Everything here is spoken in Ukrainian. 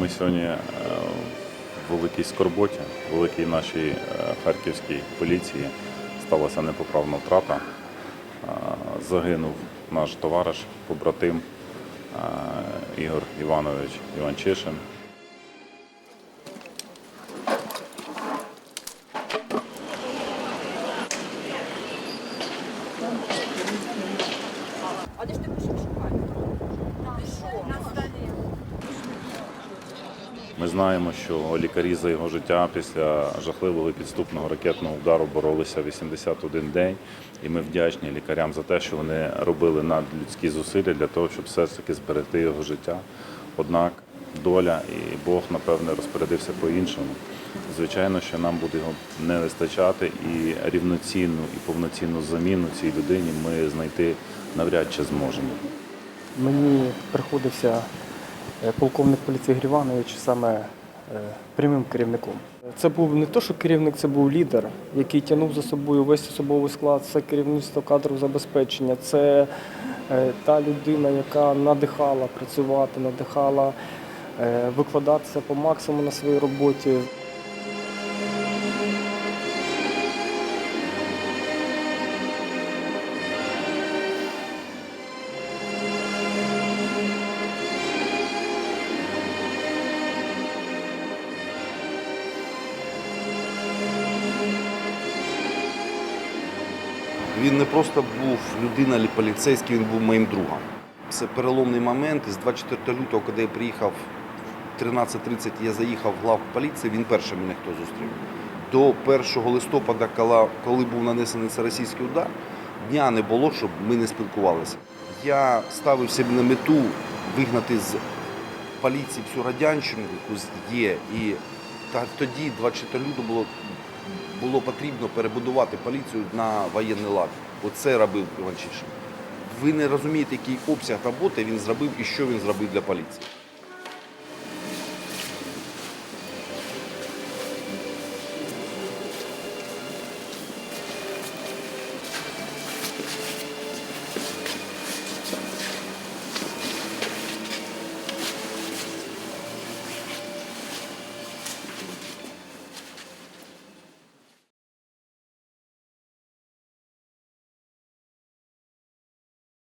Ми сьогодні е, в великій скорботі, в великій нашій е, харківській поліції сталася непоправна втрата. Е, Загинув наш товариш, побратим Ігор Іванович Іванчишин. А де ж ти пішов шукати? Ти що? На столі. Ми знаємо, що лікарі за його життя після жахливого підступного ракетного удару боролися 81 день. І ми вдячні лікарям за те, що вони робили надлюдські зусилля для того, щоб все ж таки зберегти його життя. Однак доля і Бог, напевне, розпорядився по-іншому. Звичайно, що нам буде його не вистачати, і рівноцінну і повноцінну заміну цій людині ми знайти навряд чи зможемо. Мені приходився полковник поліції Гріванович саме е, прямим керівником. Це був не то, що керівник, це був лідер, який тягнув за собою весь особовий склад, це керівництво кадрів забезпечення, це е, та людина, яка надихала працювати, надихала е, викладатися по максимуму на своїй роботі. Він не просто був людина поліцейський, він був моїм другом. Це переломний момент. З 24 лютого, коли я приїхав в 13.30, я заїхав в глав поліції, він перший мене хто зустрів. До 1 листопада, коли був нанесений цей російський удар, дня не було, щоб ми не спілкувалися. Я ставив собі на мету вигнати з поліції всю радянщину, яку є. І тоді, 24 лютого, було, було потрібно перебудувати поліцію на воєнний лад. Оце робив Іванчишин. Ви не розумієте, який обсяг роботи він зробив і що він зробив для поліції.